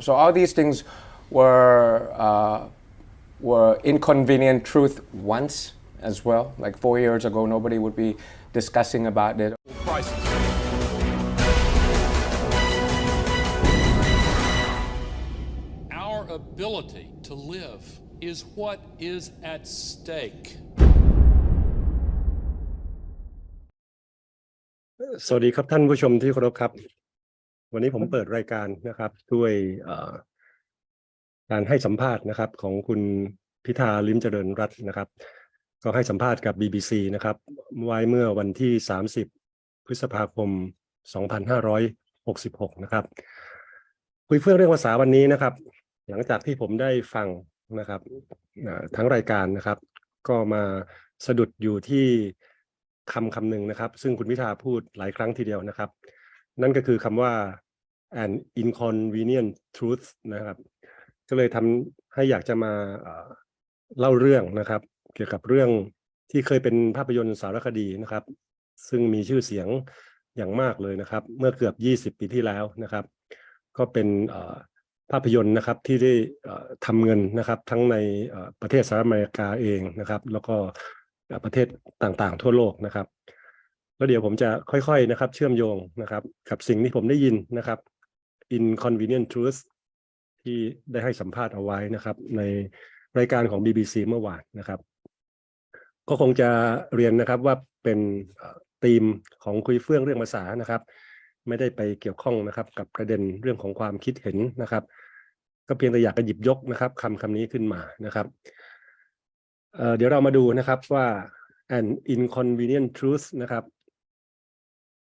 So all these things were uh, were inconvenient truth once as well. Like four years ago, nobody would be discussing about it. prices. Our ability to live is what is at stake. สวัสดีครับท่านผู้ชมที่เคารพครับ วันนี้ผมเปิดรายการนะครับ ด้วยการให้สัมภาษณ์นะครับ ของคุณพิธาลิมเจริญรัตน์นะครับ ก็ให้สัมภาษณ์กับ BBC นะครับไว้เมื่อวันที่ 30 พฤษภาคม 2566 นะครับคุยเฟื่องเรื่องภาษาวันนี้นะครับ หลังจากที่ผมได้ฟังนะครับทั้งรายการนะครับ ก็มาสะดุดอยู่ที่คำคำหนึ่งนะครับ ซึ่งคุณพิธาพูดหลายครั้งทีเดียวนะครับ นั่นก็คือคำว่า an inconvenient truth นะครับ ก็เลยทำให้อยากจะมาเล่าเรื่องนะครับ เกี่ยวกับเรื่องที่เคยเป็นภาพยนตร์สารคดีนะครับ ซึ่งมีชื่อเสียงอย่างมากเลยนะครับ เมื่อเกือบ 20 ปีที่แล้วนะครับ ก็เป็นภาพยนตร์นะครับที่ได้ทำเงินนะครับ ทั้งในประเทศสหรัฐอเมริกาเองนะครับ แล้วก็ประเทศต่างๆ ทั่วโลกนะครับแล้วเดี๋ยวผมจะค่อยๆนะครับ เชื่อมโยงนะครับ กับสิ่งที่ผมได้ยินนะครับ inconvenient truth ที่ได้ให้สัมภาษณ์เอาไว้นะครับ ในรายการของ BBC เมื่อวานนะครับ ก็คงจะเรียนนะครับว่าเป็นธีมของคุยเฟื่องเรื่องภาษานะครับ ไม่ได้ไปเกี่ยวข้องนะครับ กับประเด็นเรื่องของความคิดเห็นนะครับ ก็เพียงแต่อยากจะหยิบยกนะครับคำคำนี้ขึ้นมานะครับเเดี๋ยวเรามาดูนะครับว่า an inconvenient truth นะครับ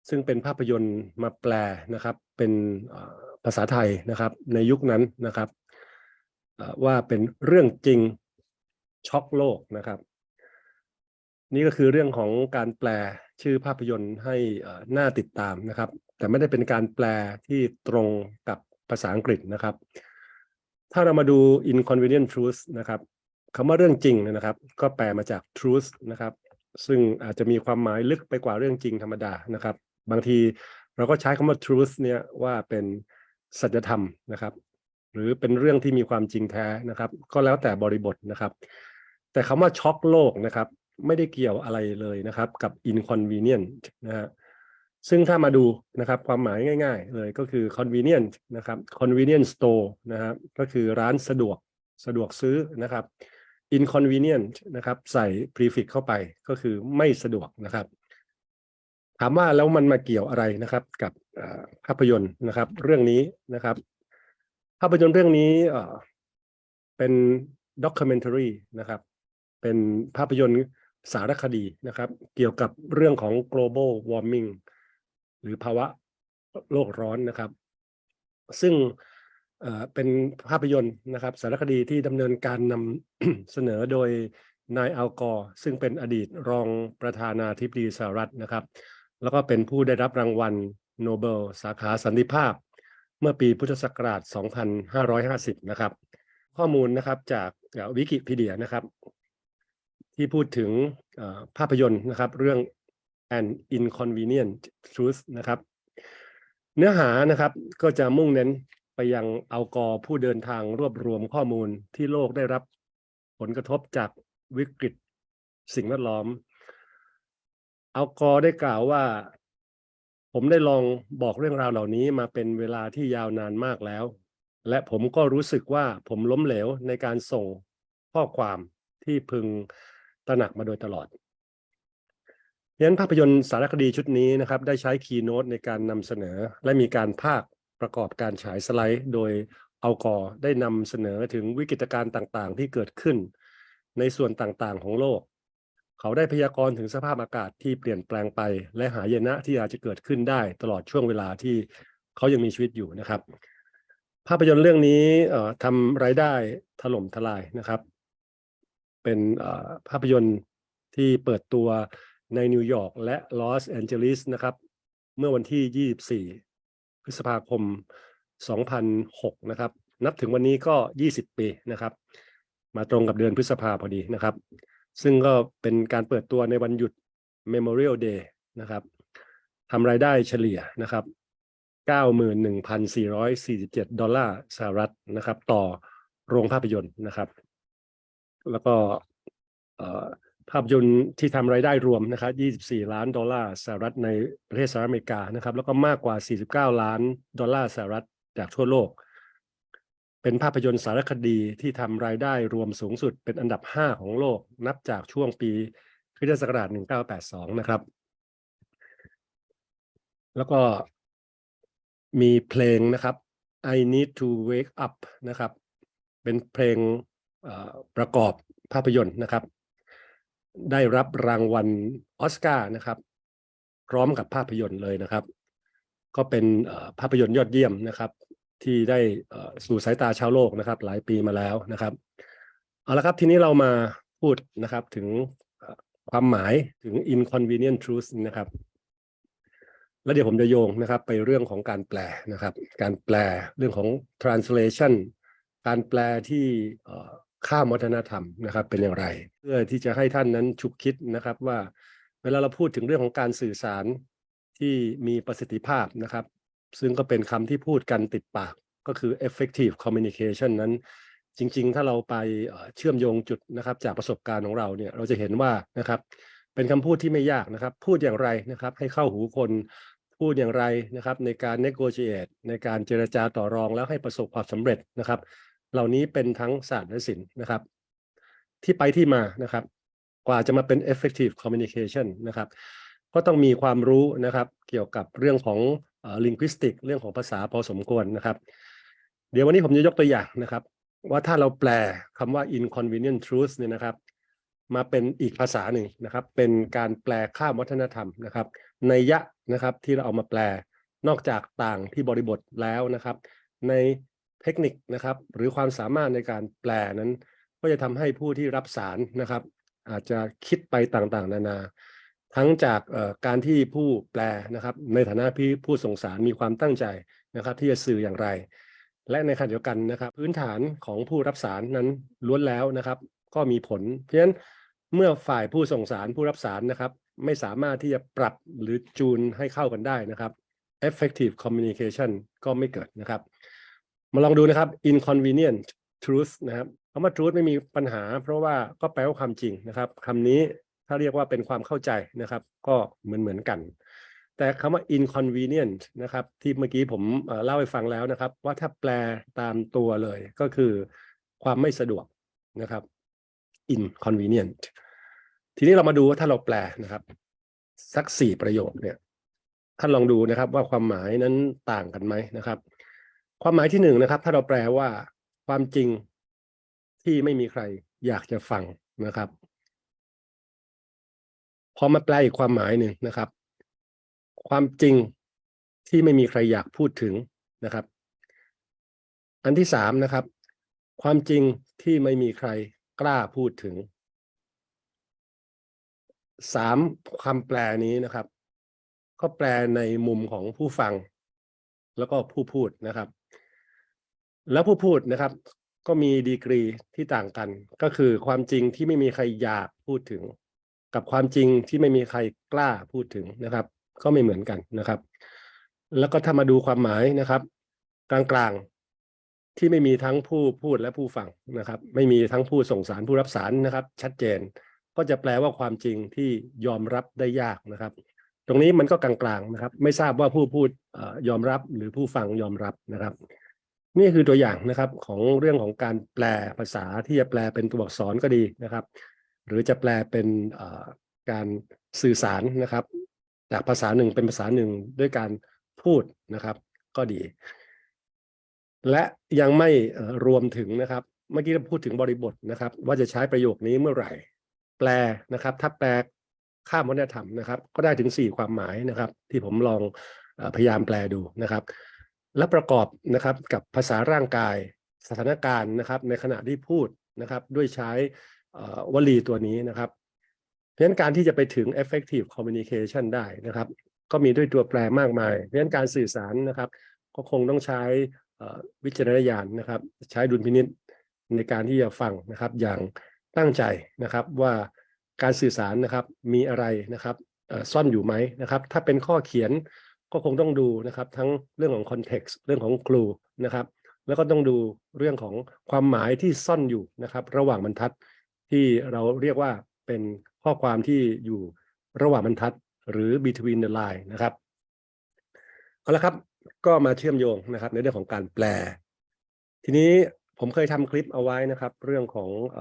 ซึ่งเป็นภาพยนตร์มาแปลนะครับ เป็น ภาษาไทยนะครับ ในยุคนั้นนะครับว่าเป็นเรื่องจริงช็อกโลกนะครับ นี่ก็คือเรื่องของการแปลชื่อภาพยนตร์ให้น่าติดตามนะครับ แต่ไม่ได้เป็นการแปลที่ตรงกับภาษาอังกฤษนะครับ ถ้าเรามาดู inconvenient truth นะครับคำว่าเรื่องจริงเนยนะครับ ก็แปลมาจาก truth นะครับ ซึ่งอาจจะมีความหมายลึกไปกว่าเรื่องจริงธรรมดานะครับ บางทีเราก็ใช้คำว่า truth เนี่ยว่าเป็น สัจธรรมนะครับ หรือเป็นเรื่องที่มีความจริงแท้นะครับ ก็แล้วแต่บริบทนะครับ แต่คำว่าช็อกโลกนะครับ ไม่ได้เกี่ยวอะไรเลยนะครับ กับ inconvenient นะฮะซึ่งถ้ามาดูนะครับความหมายง่าย ๆ เลยก็คือ convenient นะครับ convenient store นะครับก็คือร้านสะดวกสะดวกซื้อนะครับ inconvenient นะครับ ใส่ prefix เข้าไปก็คือไม่สะดวกนะครับ ถามว่าแล้วมันมาเกี่ยวอะไรนะครับ กับ ภาพยนตร์นะครับ เรื่องนี้นะครับ ภาพยนตร์เรื่องนี้เอ่อเป็น documentary นะครับ เป็นภาพยนตร์สารคดีนะครับ เกี่ยวกับเรื่องของ global warming หรือภาวะโลกร้อนนะครับ ซึ่งเป็นภาพยนตร์นะครับ สารคดีที่ดำเนินการนำเสนอโดยนายอัลกอร์ซึ่งเป็นอดีตรองประธานาธิบดีสหรัฐนะครับ แล้วก็เป็นผู้ได้รับรางวัล โนเบล สาขาสันติภาพ เมื่อปีพุทธศักราช 2550 นะครับ ข้อมูลนะครับจากวิกิพีเดียนะครับ ที่พูดถึงภาพยนตร์นะครับ เรื่อง an inconvenient truth นะครับ เนื้อหานะครับก็จะมุ่งเน้นไปยังอัลกอร์ผู้เดินทางรวบรวมข้อมูลที่โลกได้รับผลกระทบจากวิกฤตสิ่งแวดล้อมอัลกอร์ได้กล่าวว่า ผมได้ลองบอกเรื่องราวเหล่านี้มาเป็นเวลาที่ยาวนานมากแล้ว และผมก็รู้สึกว่าผมล้มเหลวในการส่งข้อความที่พึงตระหนักมาโดยตลอดยันภาพยนตร์สารคดีชุดนี้นะครับ ได้ใช้คีย์โน้ตในการนำเสนอ และมีการภาคประกอบการฉายสไลด์ โดยเอัลกอร์ได้นำเสนอถึงวิกฤตการณ์ต่างๆ ที่เกิดขึ้น ในส่วนต่างๆของโลก เขาได้พยากรณ์ถึงสภาพอากาศที่เปลี่ยนแปลงไป และหายนะที่อาจจะเกิดขึ้นได้ตลอดช่วงเวลาที่เขายังมีชีวิตอยู่นะครับ ภาพยนตร์เรื่องนี้ทำรายได้ถล่มทลายนะครับ เป็นภาพยนตร์ที่เปิดตัวในนิวยอร์กและลอสแอนเจลิสนะครับ เมื่อวันที่ 24 พฤษภาคม 2006 นะครับ นับถึงวันนี้ก็ 20 ปีนะครับ มาตรงกับเดือนพฤษภาพอดีนะครับ ซึ่งก็เป็นการเปิดตัวในวันหยุด Memorial Day นะครับทำรายได้เฉลี่ยนะครับ 91,447 ดอลลาร์สหรัฐนะครับ ต่อโรงภาพยนตร์นะครับ แล้วก็ภาพยนตร์ที่ทำรายได้รวมนะครับ 24 ล้านดอลลาร์สหรัฐในประเทศสหรัฐอเมริกานะครับ แล้วก็มากกว่า 49 ล้านดอลลาร์สหรัฐจากทั่วโลก เป็นภาพยนตร์สารคดีที่ทำรายได้รวมสูงสุดเป็นอันดับ 5 ของโลก นับจากช่วงปีคริสตศักราช1982 นะครับ แล้วก็มีเพลงนะครับ I need to wake up นะครับ เป็นเพลงประกอบภาพยนตร์นะครับ ได้รับรางวัลออสการ์นะครับ พร้อมกับภาพยนตร์เลยนะครับ ก็เป็นภาพยนตร์ยอดเยี่ยมนะครับ ที่ได้สู่สายตาชาวโลกนะครับ หลายปีมาแล้วนะครับเอาละครับทีนี้เรามาพูดนะครับถึงความหมายถึง inconvenient truth นะครับ แล้วเดี๋ยวผมจะโยงนะครับไปเรื่องของการแปลนะครับ การแปลเรื่องของ translation การแปลที่ข้ามวัฒนธรรมนะครับ เป็นอย่างไร เพื่อที่จะให้ท่านนั้นฉุกคิดนะครับว่า เวลาเราพูดถึงเรื่องของการสื่อสารที่มีประสิทธิภาพนะครับ ซึ่งก็เป็นคำที่พูดกันติดปากก็คือ effective communication นั้น จริง ๆ ถ้าเราไปเชื่อมโยงจุดนะครับ จากประสบการณ์ของเราเนี่ยเราจะเห็นว่านะครับ เป็นคำพูดที่ไม่ยากนะครับ พูดอย่างไรนะครับ ให้เข้าหูคนพูดอย่างไรนะครับ ในการ negotiate ในการเจรจาต่อรองแล้วให้ประสบความสำเร็จนะครับ เหล่านี้เป็นทั้งศาสตร์และศิลป์นะครับ ที่ไปที่มานะครับ กว่าจะมาเป็น effective communication นะครับ ก็ต้องมีความรู้นะครับ เกี่ยวกับเรื่องของ เอ่อ linguistic เรื่องของภาษาพอสมควรนะครับ เดี๋ยววันนี้ผมจะยกตัวอย่างนะครับ ว่าถ้าเราแปลคำว่า inconvenient truth เนี่ยนะครับ มาเป็นอีกภาษาหนึ่งนะครับ เป็นการแปลข้ามวัฒนธรรมนะครับในยะนะครับที่เราเอามาแปลนอกจากต่างที่บริบทแล้วนะครับ ในเทคนิคนะครับ หรือความสามารถในการแปลนั้น ก็จะทำให้ผู้ที่รับสารนะครับ อาจจะคิดไปต่างๆ นานา ทั้งจากการที่ผู้แปลนะครับ ในฐานะพี่ผู้ส่งสารมีความตั้งใจนะครับ ที่จะสื่ออย่างไร และในขณะเดียวกันนะครับ พื้นฐานของผู้รับสารนั้นล้วนแล้วนะครับ ก็มีผล เพราะฉะนั้นเมื่อฝ่ายผู้ส่งสารผู้รับสารนะครับ ไม่สามารถที่จะปรับหรือจูนให้เข้ากันได้นะครับ effective communication ก็ไม่เกิดนะครับ มาลองดูนะครับ inconvenient truth นะครับคำว่า truth ไม่มีปัญหา เพราะว่าก็แปลว่าความจริงนะครับคำนี้ ถ้าเรียกว่าเป็นความเข้าใจนะครับ ก็เหมือนเหมือนกัน แต่คำว่า inconvenient นะครับ ที่เมื่อกี้ผมเล่าให้ฟังแล้วนะครับ ว่าถ้าแปลตามตัวเลยก็คือความไม่สะดวกนะครับ inconvenient ทีนี้เรามาดูว่าถ้าเราแปลนะครับสักสี่ประโยคเนี่ยท่านลองดูนะครับว่าความหมายนั้นต่างกันไหมนะครับ ความหมายที่หนึ่งนะครับ ถ้าเราแปลว่าความจริงที่ไม่มีใครอยากจะฟังนะครับ อมาแปลอีกความหมายหนึ่งนะครับ ความจริงที่ไม่มีใครอยากพูดถึงนะครับ อันที่สามนะครับ ความจริงที่ไม่มีใครกล้าพูดถึงสามคำแปลนี้นะครับ ก็แปลในมุมของผู้ฟัง แล้วก็ผู้พูดนะครับ แล้วผู้พูดนะครับ ก็มีดีกรีที่ต่างกัน ก็คือความจริงที่ไม่มีใครอยากพูดถึง กับความจริงที่ไม่มีใครกล้าพูดถึงนะครับ ก็ไม่เหมือนกันนะครับ แล้วก็ถ้ามาดูความหมายนะครับ กลางๆที่ไม่มีทั้งผู้พูดและผู้ฟังนะครับ ไม่มีทั้งผู้ส่งสารผู้รับสารนะครับ ชัดเจนก็จะแปลว่าความจริงที่ยอมรับได้ยากนะครับ ตรงนี้มันก็กลางๆนะครับ ไม่ทราบว่าผู้พูดอยอมรับหรือผู้ฟังยอมรับนะครับ นี่คือตัวอย่างนะครับของเรื่องของการแปลภาษาที่จะแปลเป็นตัวอักษรก็ดีนะครับ หรือจะแปลเป็นการสื่อสารนะครับ จากภาษาหนึ่งเป็นภาษาหนึ่งด้วยการพูดนะครับ ก็ดี และยังไม่รวมถึงนะครับ เมื่อกี้เราพูดถึงบริบทนะครับ ว่าจะใช้ประโยคนี้เมื่อไหร่ แปลนะครับ ถ้าแปลข้ามวัฒนธรรมนะครับ ก็ได้ถึงสี่ความหมายนะครับ ที่ผมลองพยายามแปลดูนะครับ และประกอบนะครับกับภาษาร่างกายสถานการณ์นะครับ ในขณะที่พูดนะครับ ด้วยใช้ วลีตัวนี้นะครับ เพราะฉะนั้นการที่จะไปถึง effective communication ได้นะครับ ก็มีด้วยตัวแปรมากมาย เพราะฉะนั้นการสื่อสารนะครับ ก็คงต้องใช้วิจารณญาณนะครับ ใช้ดุลพินิษในการที่จะฟังนะครับ อย่างตั้งใจนะครับว่าการสื่อสารนะครับมีอะไรนะครับซ่อนอยู่ไหมนะครับ ถ้าเป็นข้อเขียนก็คงต้องดูนะครับ ทั้งเรื่องของ context เรื่องของ clue นะครับ แล้วก็ต้องดูเรื่องของความหมายที่ซ่อนอยู่นะครับ ระหว่างบรรทัด ที่เราเรียกว่าเป็นข้อความที่อยู่ระหว่างบรรทัดหรือ between the line นะครับเอาละครับก็มาเชื่อมโยงนะครับในเรื่องของการแปล ทีนี้ผมเคยทำคลิปเอาไว้นะครับ เรื่องของอ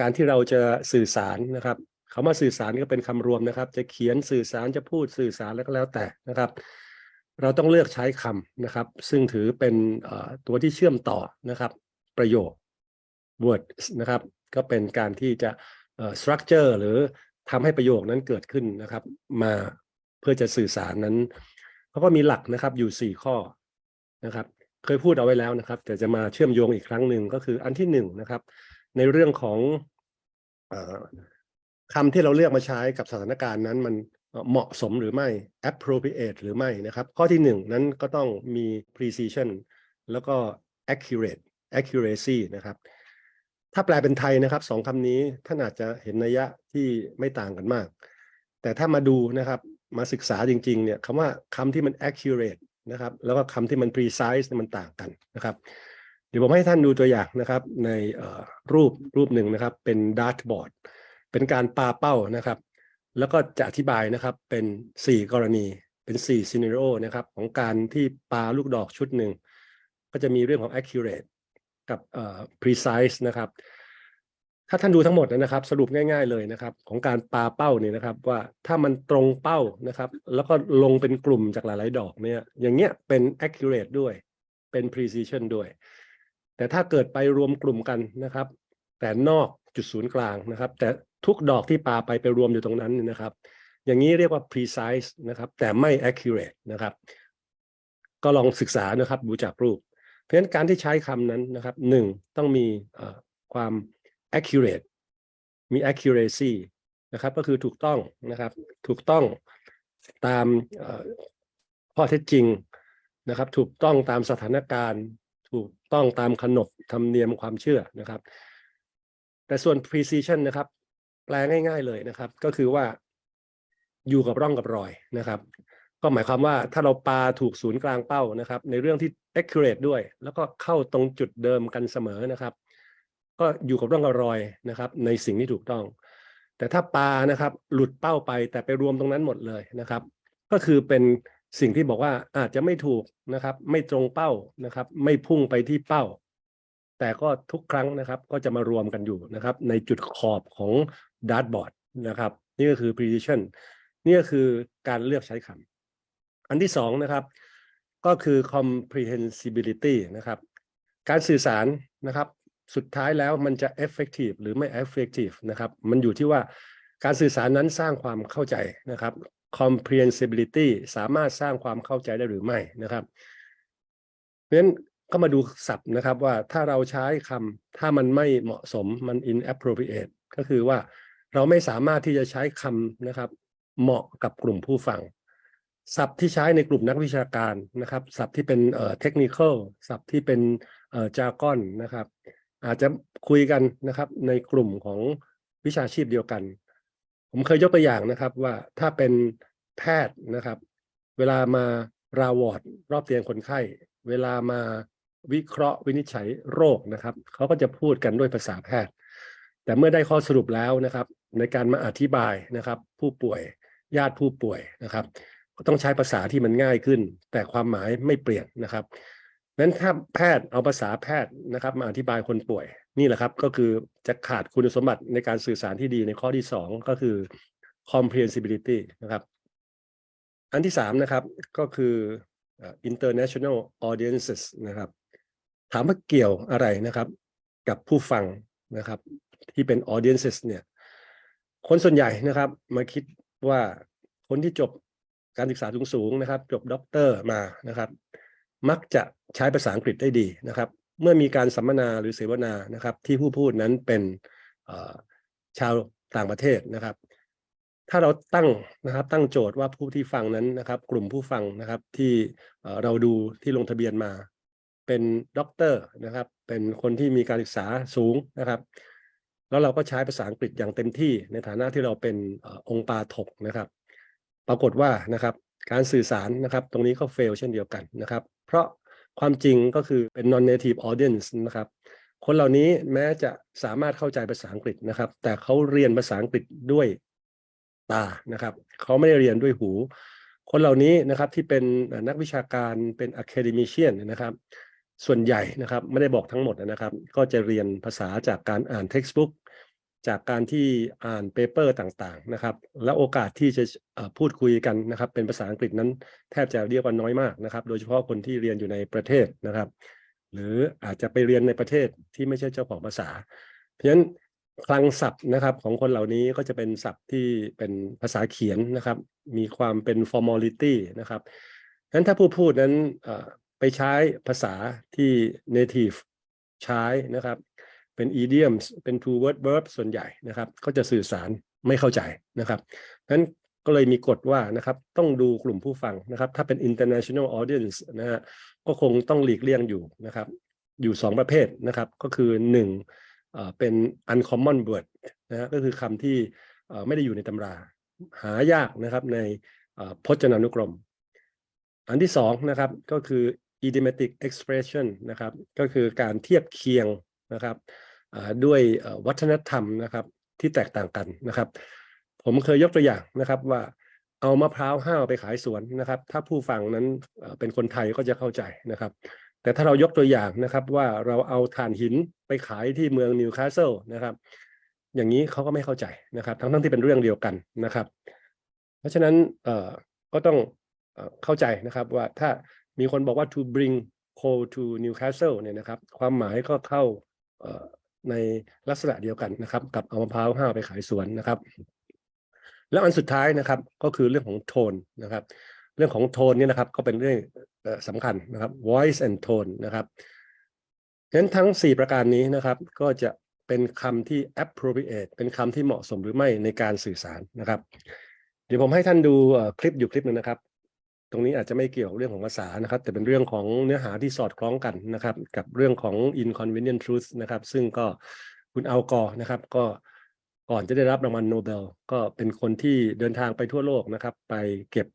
การที่เราจะสื่อสารนะครับคำว่าสื่อสารก็เป็นคำรวมนะครับ จะเขียนสื่อสารจะพูดสื่อสารแล้วก็แล้วแต่นะครับ เราต้องเลือกใช้คำนะครับ ซึ่งถือเป็นตัวที่เชื่อมต่อนะครับ ประโยค words นะครับ ก็เป็นการที่จะเอ่อ structure หรือทำให้ประโยคนั้นเกิดขึ้นนะครับ มาเพื่อจะสื่อสารนั้นเขาก็มีหลักนะครับอยู่สี่ข้อนะครับ เคยพูดเอาไว้แล้วนะครับ แต่จะมาเชื่อมโยงอีกครั้งหนึ่งก็คืออันที่หนึ่งนะครับ ในเรื่องของอคำที่เราเลือกมาใช้กับสถานการณ์นั้นมันเอ่อเหมาะสมหรือไม่ appropriate หรือไม่นะครับ ข้อที่หนึ่งนั้นก็ต้องมี precision แล้วก็ accurate accuracy นะครับ ถ้าแปลเป็นไทยนะครับสองคำนี้ท่านอาจจะเห็นนัยยะที่ไม่ต่างกันมาก แต่ถ้ามาดูนะครับมาศึกษาจริงๆเนี่ยคำว่าคำที่มัน accurate นะครับแล้วก็คำที่มัน precise มันต่างกันนะครับ เดี๋ยวผมให้ท่านดูตัวอย่างนะครับในรูปรูปหนึ่งนะครับเป็น dartboard เป็นการปาเป้านะครับ แล้วก็จะอธิบายนะครับเป็น 4 กรณีเป็น4 scenario นะครับของการที่ปาลูกดอกชุดหนึ่งก็จะมีเรื่องของ accurate กับเอ่อ precise นะครับ ถ้าท่านดูทั้งหมดนะครับ สรุปง่าย ๆเลยนะครับ ของการปาเป้าเนี่ยนะครับ ว่าถ้ามันตรงเป้านะครับ แล้วก็ลงเป็นกลุ่มจากหลายๆดอกเนี่ย อย่างเงี้ยเป็น accurate ด้วย เป็น precision ด้วย แต่ถ้าเกิดไปรวมกลุ่มกันนะครับ แต่นอกจุดศูนย์กลางนะครับ แต่ทุกดอกที่ปาไปไปรวมอยู่ตรงนั้นนะครับ อย่างนี้เรียกว่า precise นะครับ แต่ไม่ accurate นะครับ ก็ลองศึกษานะครับดูจากรูป ราะฉะนั้นการที่ใช้คำนั้นนะครับหนึ่งต้องมีความ accurate มี accuracy นะครับก็คือถูกต้องนะครับถูกต้องตามข้อเท็จจริงนะครับ ถูกต้องตามสถานการณ์ ถูกต้องตามขนบธรรมเนียมความเชื่อนะครับ แต่ส่วน precision นะครับ แปลง่าย ๆเลยนะครับ ก็คือว่าอยู่กับร่องกับรอยนะครับ ก็หมายความว่าถ้าเราปาถูกศูนย์กลางเป้านะครับ ในเรื่องที่ accurate ด้วย แล้วก็เข้าตรงจุดเดิมกันเสมอนะครับ ก็อยู่กับร่องรอยนะครับ ในสิ่งที่ถูกต้อง แต่ถ้าปานะครับ หลุดเป้าไปแต่ไปรวมตรงนั้นหมดเลยนะครับ ก็คือเป็นสิ่งที่บอกว่าอาจจะไม่ถูกนะครับ ไม่ตรงเป้านะครับ ไม่พุ่งไปที่เป้า แต่ก็ทุกครั้งนะครับ ก็จะมารวมกันอยู่นะครับ ในจุดขอบของดาร์ตบอร์ดนะครับ นี่ก็คือ precision นี่ก็คือการเลือกใช้คำ อันที่สองนะครับก็คือ comprehensibility นะครับ การสื่อสารนะครับ สุดท้ายแล้วมันจะ effective หรือไม่ effective นะครับ มันอยู่ที่ว่าการสื่อสารนั้นสร้างความเข้าใจนะครับ comprehensibility สามารถสร้างความเข้าใจได้หรือไม่นะครับ เพราะฉะนั้นก็มาดูศัพท์นะครับว่าถ้าเราใช้คำถ้ามันไม่เหมาะสมมัน inappropriate ก็คือว่าเราไม่สามารถที่จะใช้คำนะครับ เหมาะกับกลุ่มผู้ฟัง ศัพท์ที่ใช้ในกลุ่มนักวิชาการนะครับ ศัพท์ที่เป็นเอ่อเทคนิคอลศัพท์ที่เป็นเอ่อจากอนนะครับ อาจจะคุยกันนะครับในกลุ่มของวิชาชีพเดียวกัน ผมเคยยกตัวอย่างนะครับว่าถ้าเป็นแพทย์นะครับ เวลามาราวอร์ดรอบเตียงคนไข้ เวลามาวิเคราะห์วินิจฉัยโรคนะครับเขาก็จะพูดกันด้วยภาษาแพทย์ แต่เมื่อได้ข้อสรุปแล้วนะครับ ในการมาอธิบายนะครับ ผู้ป่วยญาติผู้ป่วยนะครับ ต้องใช้ภาษาที่มันง่ายขึ้น แต่ความหมายไม่เปลี่ยนนะครับนั้นถ้าแพทย์เอาภาษาแพทย์นะครับมาอธิบายคนป่วยนี่แหละครับก็คือจะขาดคุณสมบัติในการสื่อสารที่ดีในข้อที่สองก็คือ comprehensibility นะครับ อันที่สามนะครับก็คือเอ่อ international audiences นะครับ ถามว่าเกี่ยวอะไรนะครับ กับผู้ฟังนะครับ ที่เป็น audiences เนี่ย คนส่วนใหญ่นะครับ มาคิดว่าคนที่จบ การศึกษาสูงๆนะครับ จบด็อกเตอร์มานะครับ มักจะใช้ภาษาอังกฤษได้ดีนะครับ เมื่อมีการสัมมนาหรือเสวนานะครับ ที่ผู้พูดนั้นเป็นชาวต่างประเทศนะครับ ถ้าเราตั้งนะครับ ตั้งโจทย์ว่าผู้ที่ฟังนั้นนะครับ กลุ่มผู้ฟังนะครับที่เราดูที่ลงทะเบียนมา เป็นด็อกเตอร์นะครับ เป็นคนที่มีการศึกษาสูงนะครับแล้วเราก็ใช้ภาษาอังกฤษอย่างเต็มที่ในฐานะที่เราเป็นออองค์ปาถกนะครับ ปรากฏว่านะครับการสื่อสารนะครับตรงนี้ก็เฟลเช่นเดียวกันนะครับ เพราะความจริงก็คือเป็น non native audience นะครับ คนเหล่านี้แม้จะสามารถเข้าใจภาษาอังกฤษนะครับ แต่เขาเรียนภาษาอังกฤษด้วยตานะครับเขาไม่ได้เรียนด้วยหู คนเหล่านี้นะครับที่เป็นนักวิชาการเป็น academician นะครับส่วนใหญ่นะครับไม่ได้บอกทั้งหมดนะครับ ก็จะเรียนภาษาจากการอ่าน textbook จากการที่อ่านเปเปอร์ต่างๆนะครับ และโอกาสที่จะพูดคุยกันนะครับ เป็นภาษาอังกฤษนั้นแทบจะเรียกว่าน้อยมากนะครับ โดยเฉพาะคนที่เรียนอยู่ในประเทศนะครับ หรืออาจจะไปเรียนในประเทศที่ไม่ใช่เจ้าของภาษา เพราะฉะนั้นคลังศัพท์นะครับของคนเหล่านี้ก็จะเป็นศัพท์ที่เป็นภาษาเขียนนะครับ มีความเป็น formality นะครับนั้นถ้าผู้พูดนั้นไปใช้ภาษาที่ native ใช้นะครับ เป็น idioms เป็น two word verb ส่วนใหญ่นะครับ ก็จะสื่อสารไม่เข้าใจนะครับนั้นก็เลยมีกฎว่านะครับต้องดูกลุ่มผู้ฟังนะครับ ถ้าเป็น international audience นะฮะก็คงต้องหลีกเลี่ยงอยู่นะครับ อยู่สองประเภทนะครับ ก็คือหนึ่งเป็น uncommon word นะฮะก็คือคำที่ไม่ได้อยู่ในตำรา หายากนะครับในพจนานุกรม อันที่สองนะครับก็คือ idiomatic expression นะครับ ก็คือการเทียบเคียง นะครับด้วยวัฒนธรรมนะครับที่แตกต่างกันนะครับ ผมเคยยกตัวอย่างนะครับว่าเอามะพร้าวห้าวไปขายสวนนะครับ ถ้าผู้ฟังนั้นเป็นคนไทยก็จะเข้าใจนะครับ แต่ถ้าเรายกตัวอย่างนะครับว่าเราเอาถ่านหินไปขายที่เมืองนิวคาสเซิลนะครับอย่างนี้เขาก็ไม่เข้าใจนะครับ ทั้งทั้งที่เป็นเรื่องเดียวกันนะครับ เพราะฉะนั้นก็ต้องเข้าใจนะครับว่าถ้ามีคนบอกว่า to bring coal to Newcastle เนี่ยนะครับ ความหมายก็เข้า ในลักษณะเดียวกันนะครับ กับเอามะพร้าวห้าวไปขายสวนนะครับ แล้วอันสุดท้ายนะครับก็คือเรื่องของโทนนะครับ เรื่องของโทนเนี่ยนะครับก็เป็นเรื่องสำคัญนะครับ voice and tone นะครับฉะนั้นทั้ง 4 ประการนี้นะครับ ก็จะเป็นคำที่ appropriate เป็นคำที่เหมาะสมหรือไม่ในการสื่อสารนะครับ เดี๋ยวผมให้ท่านดูคลิปอยู่คลิปหนึ่งนะครับ ตรงนี้อาจจะไม่เกี่ยวเรื่องของภาษานะครับ แต่เป็นเรื่องของเนื้อหาที่สอดคล้องกันนะครับ กับเรื่องของ inconvenient truth นะครับ ซึ่งก็คุณอัลกอร์นะครับ ก็ก่อนจะได้รับรางวัลโนเบลก็เป็นคนที่เดินทางไปทั่วโลกนะครับ ไปเก็บ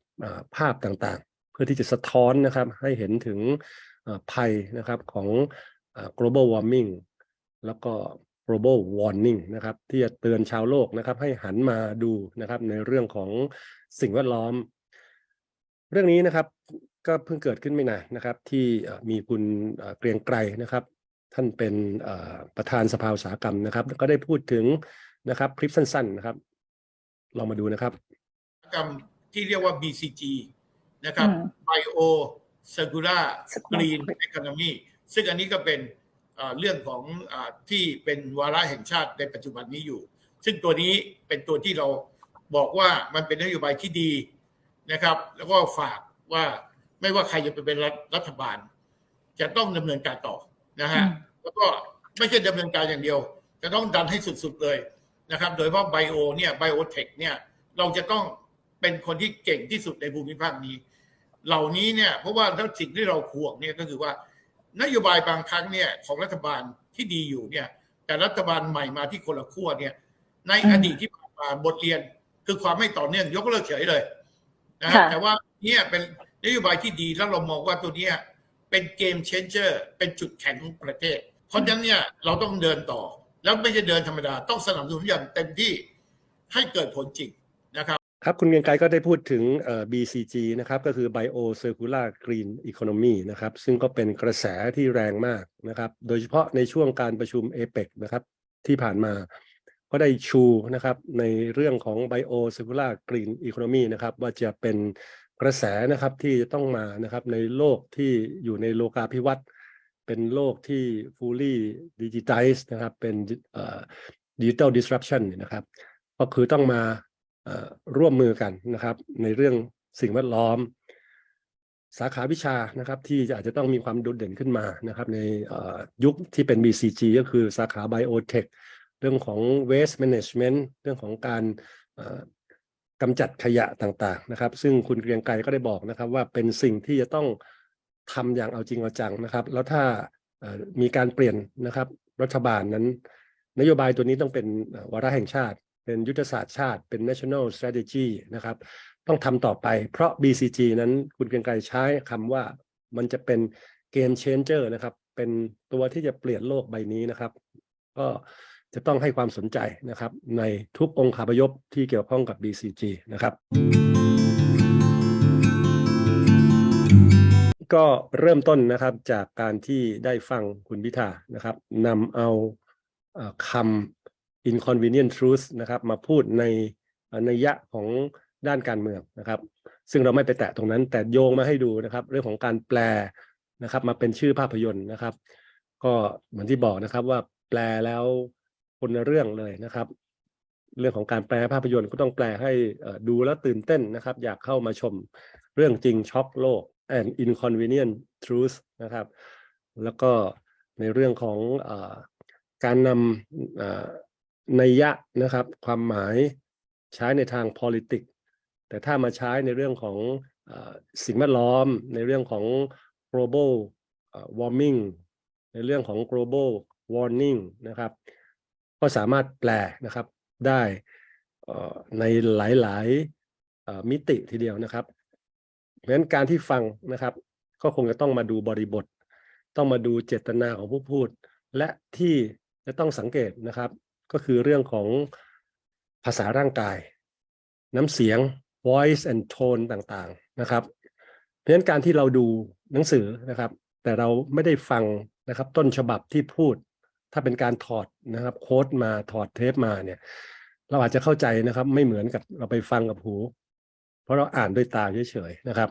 ภาพต่างๆ เพื่อที่จะสะท้อนนะครับ ให้เห็นถึงภัยนะครับของ global warming แล้วก็ global warning นะครับ ที่จะเตือนชาวโลกนะครับ ให้หันมาดูนะครับในเรื่องของสิ่งแวดล้อม เรื่องนี้นะครับก็เพิ่งเกิดขึ้นไม่นานนะครับ ที่เอ่อมีคุณเอ่อเกรียงไกรนะครับ ท่านเป็นเอ่อประธานสภาอุตสาหกรรมนะครับแล้วก็ได้พูดถึงนะครับคลิปสั้นๆนะครับ ลองมาดูนะครับกรรมที่เรียกว่า BCG นะครับอืม Bio Circular Circular Green Green Economy ซึ่งอันนี้ก็เป็นเอ่อเรื่องของอาที่เป็นวาระแห่งชาติในปัจจุบันนี้อยู่ ซึ่งตัวนี้เป็นตัวที่เราบอกว่ามันเป็นนโยบายที่ดี นะครับ แล้วก็ฝากว่าไม่ว่าใครจะไปเป็นรัฐรัฐบาล จะต้องดำเนินการต่อนะฮะอืมแล้วก็ไม่ใช่ดำเนินการอย่างเดียว จะต้องดันให้สุดๆเลยนะครับ โดยเฉพาะไบโอเนี่ยไบโอเทคเนี่ยเราจะต้องเป็นคนที่เก่งที่สุดในภูมิภาคนี้ เหล่านี้เนี่ยเพราะว่าแล้วสิ่งที่เราห่วงเนี่ยก็คือว่านโยบายบางครั้งเนี่ยของรัฐบาลที่ดีอยู่เนี่ย แต่รัฐบาลใหม่มาที่คนละขั้วเนี่ย ในอืมอดีตที่ผ่านมาบทเรียนคือความไม่ต่อเนื่องยกเลิกเฉยเลย นะฮะค่ะแต่ว่าเนี่ยเป็นนโยบายที่ดีแล้วเรามองว่าตัวเนี้ยเป็นเกมเชนเจอร์ เป็นจุดแข็งของประเทศ เพราะฉะนั้นเนี่ยเราต้องเดินต่อ แล้วไม่ใช่เดินธรรมดา ต้องสนับสนุนอย่างเต็มที่ให้เกิดผลจริงนะครับครับ คุณเกรียงไกรก็ได้พูดถึงเอ่อ BCG นะครับก็คือ Bio Circular Green Economy นะครับซึ่งก็เป็นกระแสที่แรงมากนะครับ โดยเฉพาะในช่วงการประชุม APEC นะครับที่ผ่านมา ก็ได้ชูนะครับในเรื่องของ Bio Circular Green Economy นะครับว่าจะเป็นกระแสนะครับที่จะต้องมานะครับในโลกที่อยู่ในโลกาภิวัตน์เป็นโลกที่ fully digitized นะครับเป็น digital disruption นะครับ ก็คือต้องมาร่วมมือกันนะครับ ในเรื่องสิ่งแวดล้อม สาขาวิชานะครับที่อาจจะต้องมีความโดดเด่นขึ้นมานะครับ ในยุคที่เป็น BCG ก็คือสาขา Biotech เรื่องของ waste management เรื่องของการกำจัดขยะต่างๆนะครับ ซึ่งคุณเกรียงไกรก็ได้บอกนะครับว่าเป็นสิ่งที่จะต้องทำอย่างเอาจริงเอาจังนะครับ แล้วถ้ามีการเปลี่ยนนะครับ รัฐบาลนั้น นโยบายตัวนี้ต้องเป็นวาระแห่งชาติ เป็นยุทธศาสตร์ชาติ เป็น national strategy นะครับ ต้องทำต่อไปเพราะ BCG นั้นคุณเกรียงไกรใช้คำว่ามันจะเป็นเกม changer นะครับ เป็นตัวที่จะเปลี่ยนโลกใบนี้นะครับ ก็ จะต้องให้ความสนใจนะครับ ในทุกองค์คาพยพที่เกี่ยวข้องกับ BCG นะครับ ก็เริ่มต้นนะครับจากการที่ได้ฟังคุณพิธานะครับนำเอาคำ inconvenient truth นะครับ มาพูดในเอ่อนัยยะของด้านการเมืองนะครับ ซึ่งเราไม่ไปแตะตรงนั้น แต่โยงมาให้ดูนะครับ เรื่องของการแปลนะครับ มาเป็นชื่อภาพยนตร์นะครับ ก็เหมือนที่บอกนะครับว่าแปลแล้ว คนเรื่องเลยนะครับ เรื่องของการแปลภาพยนตร์ก็ต้องแปลให้ดูแล้วตื่นเต้นนะครับ อยากเข้ามาชมเรื่องจริงช็อกโลก and inconvenient truth นะครับ แล้วก็ในเรื่องของอการนำนัยยะนะครับ ความหมายใช้ในทาง politics แต่ถ้ามาใช้ในเรื่องของอสิ่งแวดล้อม ในเรื่องของ global warming ในเรื่องของ global warning นะครับ ก็สามารถแปลนะครับได้ในหลายๆมิติทีเดียวนะครับเพราะฉะนั้นการที่ฟังนะครับ ก็คงจะต้องมาดูบริบท ต้องมาดูเจตนาของผู้พูด และที่จะต้องสังเกตนะครับ ก็คือเรื่องของภาษาร่างกาย น้ำเสียง voice and tone ต่างๆนะครับ เพราะฉะนั้นการที่เราดูหนังสือนะครับ แต่เราไม่ได้ฟังนะครับต้นฉบับที่พูด ถ้าเป็นการถอดนะครับโค้ดมาถอดเทปมาเนี่ย เราอาจจะเข้าใจนะครับ ไม่เหมือนกับเราไปฟังกับหู เพราะเราอ่านด้วยตาเฉยๆนะครับ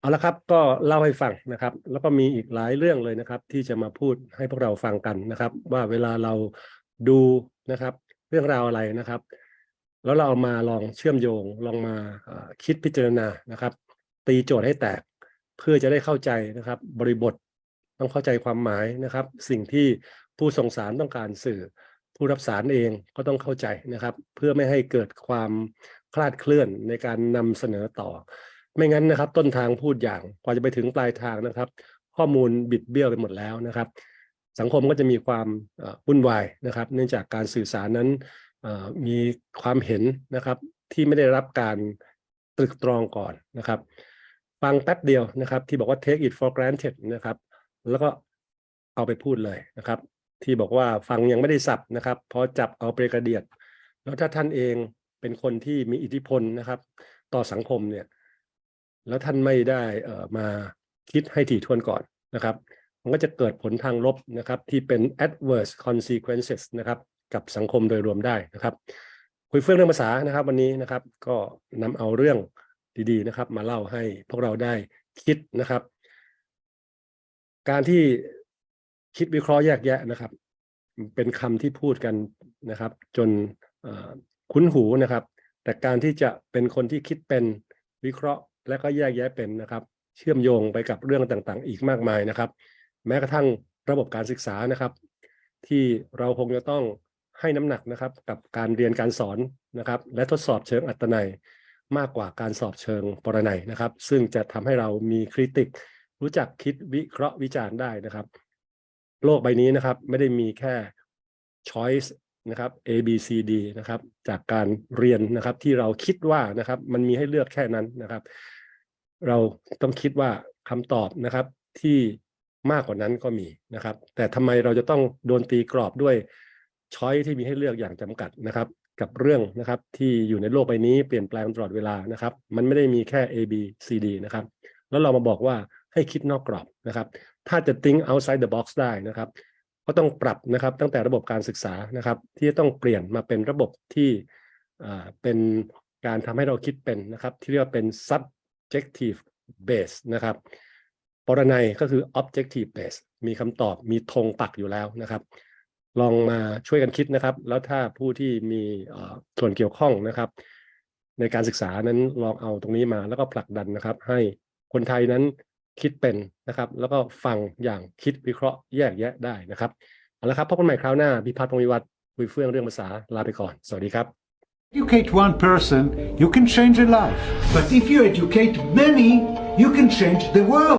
เอาละครับก็เล่าให้ฟังนะครับ แล้วก็มีอีกหลายเรื่องเลยนะครับ ที่จะมาพูดให้พวกเราฟังกันนะครับ ว่าเวลาเราดูนะครับ เรื่องราวอะไรนะครับ แล้วเราเอามาลองเชื่อมโยงลองมาคิดพิจารณานะครับ ตีโจทย์ให้แตกเพื่อจะได้เข้าใจนะครับ บริบทต้องเข้าใจความหมายนะครับ สิ่งที่ ผู้ส่งสารต้องการสื่อ ผู้รับสารเองก็ต้องเข้าใจนะครับ เพื่อไม่ให้เกิดความคลาดเคลื่อนในการนำเสนอต่อ ไม่งั้นนะครับ ต้นทางพูดอย่างกว่าจะไปถึงปลายทางนะครับ ข้อมูลบิดเบี้ยวไปหมดแล้วนะครับ สังคมก็จะมีความวุ่นวายนะครับ เนื่องจากการสื่อสารนั้นมีความเห็นนะครับที่ไม่ได้รับการตรึกตรองก่อนนะครับ ฟังแป๊บเดียวนะครับ ที่บอกว่า take it for granted นะครับ แล้วก็เอาไปพูดเลยนะครับ ที่บอกว่าฟังยังไม่ได้สับนะครับพอจับเอาไปกระเดียด แล้วถ้าท่านเองเป็นคนที่มีอิทธิพลนะครับ ต่อสังคมเนี่ย แล้วท่านไม่ได้เอ่อมาคิดให้ถี่ถ้วนก่อนนะครับ มันก็จะเกิดผลทางลบนะครับ ที่เป็น adverse consequences นะครับ กับสังคมโดยรวมได้นะครับ คุยเฟื่องเรื่องภาษานะครับ วันนี้นะครับ ก็นำเอาเรื่องดีๆนะครับ มาเล่าให้พวกเราได้คิดนะครับ การที่ คิดวิเคราะห์แยกแยะนะครับ เป็นคำที่พูดกันนะครับ จนคุ้นหูนะครับ แต่การที่จะเป็นคนที่คิดเป็นวิเคราะห์ และก็แยกแยะเป็นนะครับ เชื่อมโยงไปกับเรื่องต่างๆ อีกมากมายนะครับ แม้กระทั่งระบบการศึกษานะครับ ที่เราคงจะต้องให้น้ำหนักนะครับ กับการเรียนการสอนนะครับ และทดสอบเชิงอัตนัยมากกว่าการสอบเชิงปรนัยนะครับ ซึ่งจะทำให้เรามีคริติก รู้จักคิดวิเคราะห์วิจารณ์ได้นะครับ โลกใบนี้นะครับ ไม่ได้มีแค่ choice นะครับ A B C D นะครับ จากการเรียนนะครับที่เราคิดว่านะครับ มันมีให้เลือกแค่นั้นนะครับ เราต้องคิดว่าคำตอบนะครับที่มากกว่านั้นก็มีนะครับ แต่ทำไมเราจะต้องโดนตีกรอบด้วยช้อยที่มีให้เลือกอย่างจำกัดนะครับ กับเรื่องนะครับที่อยู่ในโลกใบนี้เปลี่ยนแปลงตลอดเวลานะครับ มันไม่ได้มีแค่ A B C D นะครับ แล้วเรามาบอกว่า ให้คิดนอกกรอบนะครับ ถ้าจะ think outside the box ได้นะครับ ก็ต้องปรับนะครับตั้งแต่ระบบการศึกษานะครับ ที่จะต้องเปลี่ยนมาเป็นระบบที่เป็นการทำให้เราคิดเป็นนะครับ ที่เรียกว่าเป็น subjective base นะครับปรนัยก็คือ objective base มีคำตอบมีธงปักอยู่แล้วนะครับ ลองมาช่วยกันคิดนะครับ แล้วถ้าผู้ที่มีส่วนเกี่ยวข้องนะครับ ในการศึกษานั้นลองเอาตรงนี้มาแล้วก็ผลักดันนะครับ ให้คนไทยนั้น คิดเป็นนะครับ แล้วก็ฟังอย่างคิดวิเคราะห์แยกแยะได้นะครับเอาละครับพบกันใหม่คราวหน้าพิพัฒน์พงวิวัฒน์คุยเฟื่องเรื่องภาษาลาไปก่อน สวัสดีครับ educate one person, you can change a life. But if you educate many, you can change the world.